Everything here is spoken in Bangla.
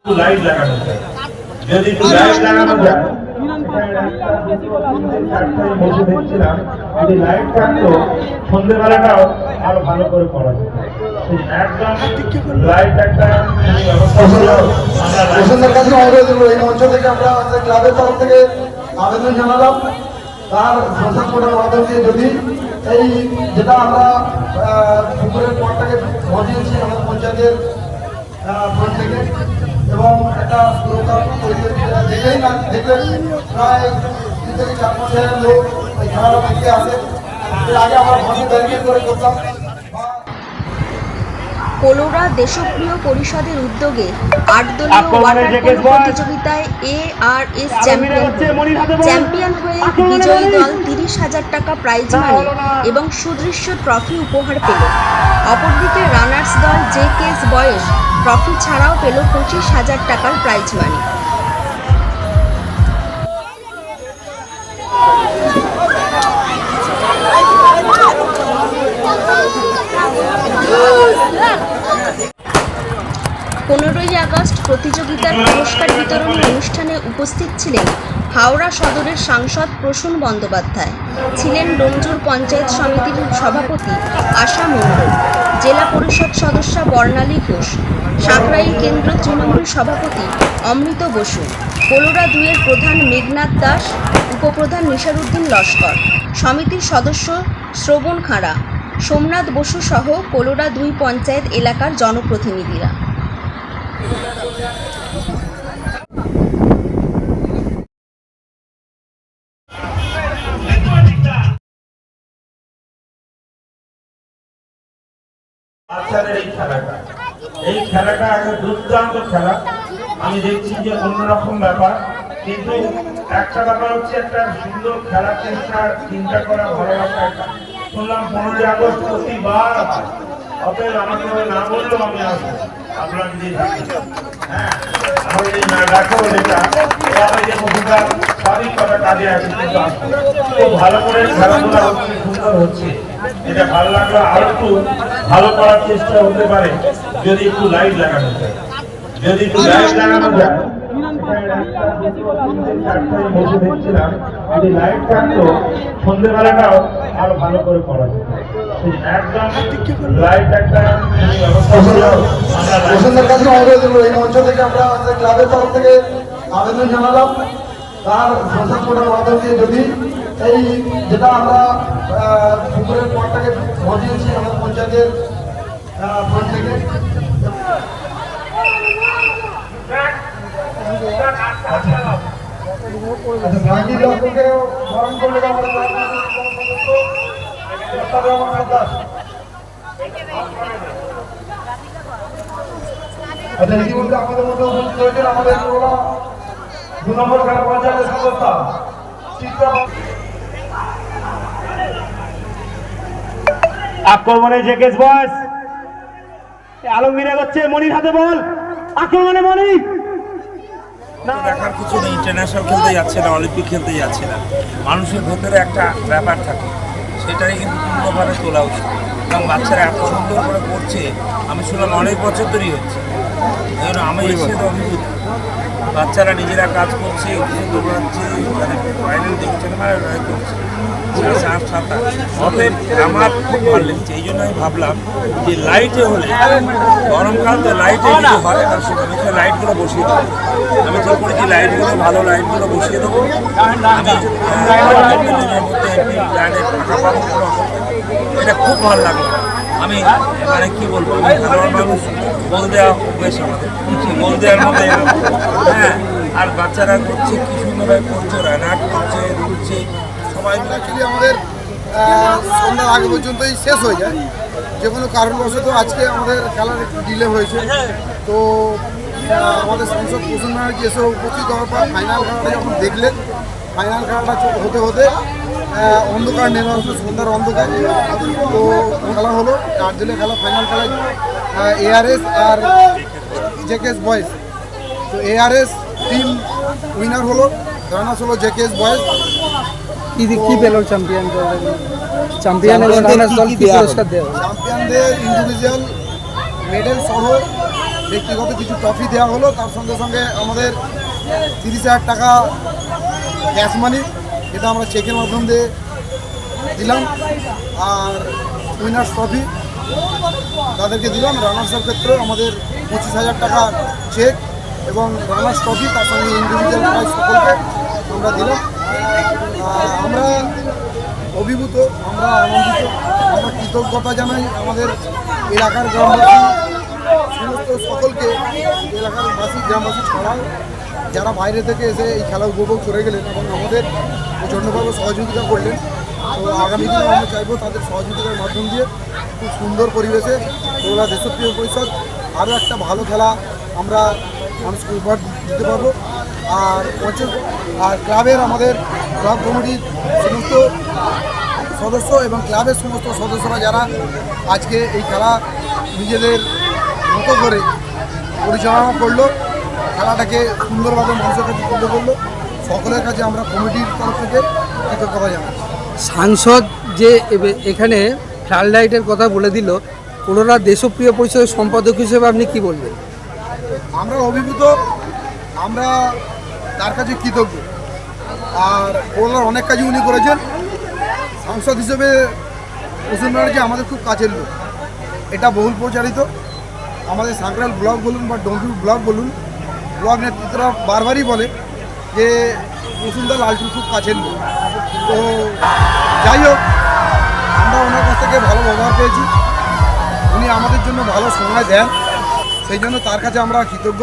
একটু লাইট লাগানো যায় যদি একটু লাইট লাগানো যায় বসে দেখছিলাম যদি লাইট থাকতো সন্ধ্যেবেলাটাও আরও ভালো করে পড়া যেত একদম লাইট একটা যদি ব্যবস্থা হলো আমরা light- প্রশাসনের কাছে অনুরোধ এই মঞ্চ থেকে আমরা আমাদের ক্লাবের তরফ থেকে আবেদন জানালাম তার সংসদ কোর্টের মাধ্যম দিয়ে যদি এই যেটা আমরা আহ, পুকুরের পরটাকে বসিয়েছি আমাদের পঞ্চায়েতের ফ্রন্ট থেকে এবং একটা তৈরি দেখেই না দেখলে প্রায় তিন থেকে চার মাসের লোক আসে আগে আমার ভাষা ব্যারিকেড করে করতাম। কোলোরা দেশপ্রিয় পরিষদের উদ্যোগে আট দলীয় ওয়াটার পোলো প্রতিযোগিতায় A R S champion champion হয়ে বিজয়ী দল তিরিশ হাজার টাকা প্রাইজ মানি এবং সুদৃশ্য ট্রফি উপহার পেল। অপরদিকে রানার্স দল জে কেস বয়স ট্রফি ছাড়াও পেল পঁচিশ হাজার টাকার প্রাইজ মানি। পনেরোই আগস্ট প্রতিযোগিতার পুরস্কার বিতরণী অনুষ্ঠানে উপস্থিত ছিলেন হাওড়া সদরের সাংসদ প্রসূন বন্দ্যোপাধ্যায়, ছিলেন ডোমজুর পঞ্চায়েত সমিতির সভাপতি আশা মণ্ডল, জেলা পরিষদ সদস্যা বর্ণালী ঘোষ সাঁকরাইল কেন্দ্র তৃণমূল সভাপতি অমৃত বসু কোলোরা দুইয়ের প্রধান মেঘনাথ দাস, উপপ্রধান নিশারুদ্দিন লস্কর, সমিতির সদস্য শ্রবণ খাঁড়া, সোমনাথ বসু সহ কোলোরা দুই পঞ্চায়েত এলাকার জনপ্রতিনিধিরা। এই খেলাটা। একটা দুর্দান্ত খেলা। আমি দেখছি যে অন্যরকম ব্যাপার। কিন্তু একটা ব্যাপার হচ্ছে একটা সুন্দর খেলার চেষ্টা, চিন্তা করা, ভালোবাসা একটা। শুনলাম পনেরোই আগস্ট প্রতিবার অতএব আমাকে না বললেও আমি আসব। হ্যাঁ সবই কটা কাজে ভালো করে খেলাধুলা সুন্দর হচ্ছে। এটা ভালো লাগল, আরও একটু ভালো করার চেষ্টা হতে পারে, যদি একটু লাইট লাগানো যায়। যদি একটু লাইট লাগানো যদি লাইট থাকতো সন্ধ্যেবেলাটাও আরও ভালো করে পড়া যেত। হলো আমরা প্রশাসনের কাছে অনুরোধ করব এই মঞ্চ থেকে আমরা ক্লাবের তরফ থেকে আবেদন জানালাম তার সংসদ কোর্টের মাধ্যম আমরা পুকুরের পরটাকে বসিয়েছি আমাদের পঞ্চায়েতের আচ্ছা গান্ধী দত্তকে স্মরণ করলে আমাদের দাস আচ্ছা ইতিমধ্যে আমাদের মধ্যে উপস্থিত হয়েছেন আমাদের পুরোনো দু নম্বর গ্রাম পঞ্চায়েতের সদস্য আক্রমণে বয়স আলমগীর মনির হাতে বল। আক্রমণে মনির। দেখার কিছু নেই ইন্টারন্যাশনাল খেলতে যাচ্ছে না অলিম্পিক খেলতে যাচ্ছে না। মানুষের ভেতরে একটা ব্যাপার থাকে। সেটাই কিন্তু পূর্ণভাবে তোলা উচিত। এবং বাচ্চারা এত সুন্দর করে পড়ছে আমি শুনলাম অনেক বছর ধরেই হচ্ছে। এই জন্য আমি এসে তো অদ্ভুত বাচ্চারা নিজেরা কাজ করছে কিছু দৌড়াচ্ছে মানে ফাইনাল দেখছে না মানে করছে সাড়ে সাত সাতটা অতএব আমার খুব ভালো লেগেছে। এই জন্য আমি ভাবলাম যে লাইটে হলে গরমকাল তো লাইটে যদি হয় আর সেটা আমি তো লাইটগুলো বসিয়ে দেবো। আমি ঠিক করেছি লাইটগুলো ভালো লাইটগুলো বসিয়ে দেবো। আমি। এটা খুব ভালো লাগল। আমি মানে কি বলব সাধারণ মানুষ, বল দেওয়া অভ্যেস আমাদের। বল দেওয়ার মধ্যে হ্যাঁ আর বাচ্চারা করছে, কি সুন্দরভাবে করছে রান করছে ঘুরছে মিলে অ্যাকচুয়ালি আমাদের সন্ধ্যার আগে পর্যন্তই শেষ হয়ে যায়। যে কোনো কারণবশত আজকে আমাদের খেলার একটু ডিলে হয়েছে। তো আমাদের সংসদ প্রসন্ন ব্যানার্জি এসে উপস্থিত হওয়ার পর ফাইনাল খেলাটা যখন দেখলেন ফাইনাল খেলাটা হতে হতে অন্ধকার নেমে আসলো, সন্ধ্যার অন্ধকার। তো খেলা হলো দিনের খেলা ফাইনাল খেলায় এআরএস আর জেকেএস বয়েজ তো এআরএস টিম উইনার হলো রানার্স হলো জেকেএস বয়েজ কি কি পেল চ্যাম্পিয়ন চ্যাম্পিয়ন এবং রানার্স দল কি পুরস্কার দেওয়া চ্যাম্পিয়নদের ইন্ডিভিজুয়াল মেডেল সহ ব্যক্তিগত কিছু ট্রফি দেওয়া হলো। তার সঙ্গে সঙ্গে আমাদের তিরিশ হাজার টাকা ক্যাশ মানি এটা আমরা চেকের মাধ্যম দিয়ে দিলাম। আর উইনার্স ট্রফি তাদেরকে দিলাম। রানার্সের ক্ষেত্রেও আমাদের পঁচিশ হাজার টাকা চেক এবং রানার্স ট্রফি তার সঙ্গে ইন্ডিভিজুয়াল প্রাইজ সকলকে আমরা দিলাম। আর অভিভূত। আমরা আনন্দিত, আমরা কৃতজ্ঞতা জানাই আমাদের এলাকার গ্রামবাসী, সমস্ত সকলকে, এলাকার বাসী, গ্রামবাসী ছাড়াও। যারা বাইরে থেকে এসে এই খেলা উপভোগ করে গেলেন এবং আমাদের প্রচণ্ডভাবে সহযোগিতা করলেন, তো আগামী দিনে আমরা চাইব তাদের সহযোগিতার মাধ্যম দিয়ে খুব সুন্দর পরিবেশে তোলা দেশপ্রিয় পরিষদ। আরও একটা ভালো খেলা আমরা মানুষকে উপহার দিতে পারব। আর পঞ্চায়েত আর ক্লাবের আমাদের ক্লাব কমিটির সমস্ত সদস্য এবং ক্লাবের সমস্ত সদস্যরা যারা আজকে এই খেলা নিজেদের মতো করে পরিচালনা করল খেলাটাকে সুন্দরভাবে মানুষের কাছে তুলে করল সকলের কাছে আমরা কমিটির তরফ থেকে কৃতজ্ঞতা জানাই। সাংসদ যে এবে- এখানে ফ্লাড লাইটের কথা বলে দিল কোনোরা দেশপ্রিয় পরিষদের সম্পাদক হিসেবে আপনি কি বলবেন? আমরা অভিভূত আমরা তার কাছে কৃতজ্ঞ। আর করোনার অনেক কাজই উনি করেছেন। সাংসদ হিসেবে প্রসন্ন ব্যানার্জি আমাদের খুব কাছের লোক। এটা বহুল প্রচারিত। আমাদের সাঁকরাল ব্লক বলুন বা ডোমজুর ব্লক বলুন ব্লক নেতৃত্বরা বারবারই বলে যে বসুন্ধরা লালটুর খুব কাছের লোক। তো যাই হোক, আমরা ওনার কাছ থেকে ভালো ব্যবহার পেয়েছি। উনি আমাদের জন্য ভালো সময় দেন। সেই জন্য তার কাছে আমরা কৃতজ্ঞ।